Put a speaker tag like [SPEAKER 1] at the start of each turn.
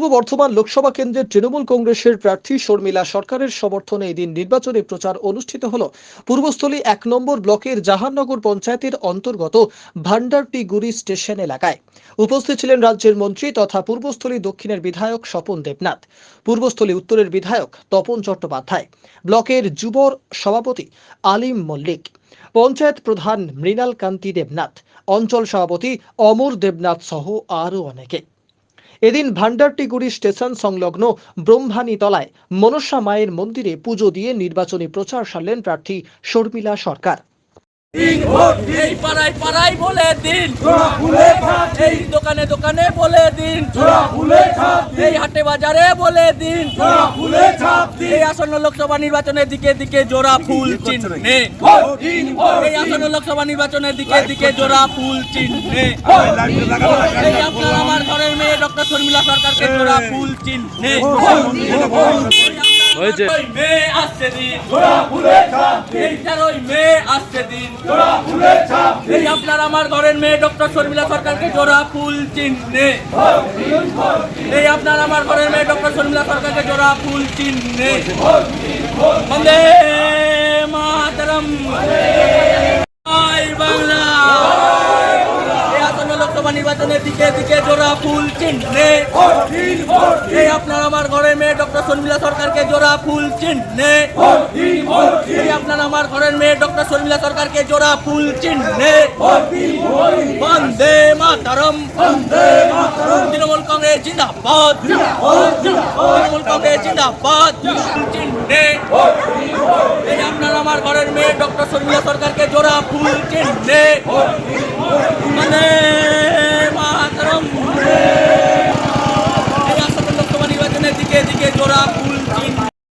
[SPEAKER 1] পূর্ব বর্ধমান লোকসভা কেন্দ্রের তৃণমূল কংগ্রেসের প্রার্থী শর্মিলা সরকারের সমর্থনে এদিন নির্বাচনী প্রচার অনুষ্ঠিত হল। পূর্বস্থলী এক নম্বর ব্লকের জাহাননগর পঞ্চায়েতের অন্তর্গত ভান্ডারটিগুড়ি স্টেশন এলাকায়। উপস্থিত ছিলেন রাজ্যের মন্ত্রী তথা পূর্বস্থলী দক্ষিণের বিধায়ক স্বপন দেবনাথ। পূর্বস্থলী উত্তরের বিধায়ক তপন চট্টোপাধ্যায়। ব্লকের যুবর সভাপতি আলিম মল্লিক। পঞ্চায়েত প্রধান মৃণাল কান্তি দেবনাথ। অঞ্চল সভাপতি অমর দেবনাথ সহ আরও অনেকে। এদিন ভান্ডারটিগুড়ি স্টেশন সংলগ্ন ব্রহ্মানী তলায় মনসা মায়ের মন্দিরে পুজো দিয়ে নির্বাচনী প্রচার সারলেন প্রার্থী শর্মিলা সরকার।
[SPEAKER 2] এই পাড়ায় পাড়ায় বলে দিন। এই দোকানে দোকানে বলে দিন। এই হাটে বাজারে বলে দিন। এই আসন্ন লোকসভা নির্বাচনের দিকে দিকে জোড়া ফুল চিহ্নে। এই আসন্ন লোকসভা নির্বাচনের দিকে দিকে জোড়া ফুল চিহ্নে। এই আপনার আমার ডক্টর সরকারকে জোড়া ফুল চিহ্নে
[SPEAKER 3] হয়েছে।
[SPEAKER 2] মেয়ে আসছে দিন। এই তেরোই মে আসছে দিন। এই আপনার আমার ঘরের মেয়ে ডক্টর শর্মিলা সরকারকে জোড়া ফুল চিহ্নে। এই আপনার আমার ঘরের মেয়ে ডক্টর শর্মিলা সরকারকে জোড়া ফুল চিহ্নে। বন্দে মাতরম। লোকসভা নির্বাচনের দিকে দিকে জোড়া ফুল চিহ্নে। এই আপনার আমার ঘরের মেয়ে ডক্টর শর্মিলা সরকারকে জোড়া ফুল চিহ্নে। এই আপনার আমার ঘরের মেয়ে ডক্টর শর্মিলা সরকারকে জোড়া ফুল চিহ্নে। বন্দে মাতরম। তৃণমূল কংগ্রেস জিন্দাবাদ। তৃণমূল কংগ্রেস জিন্দাবাদ। চিহ্নে। এই আপনার আমার ঘরের মেয়ে ডক্টর শর্মিলা সরকারকে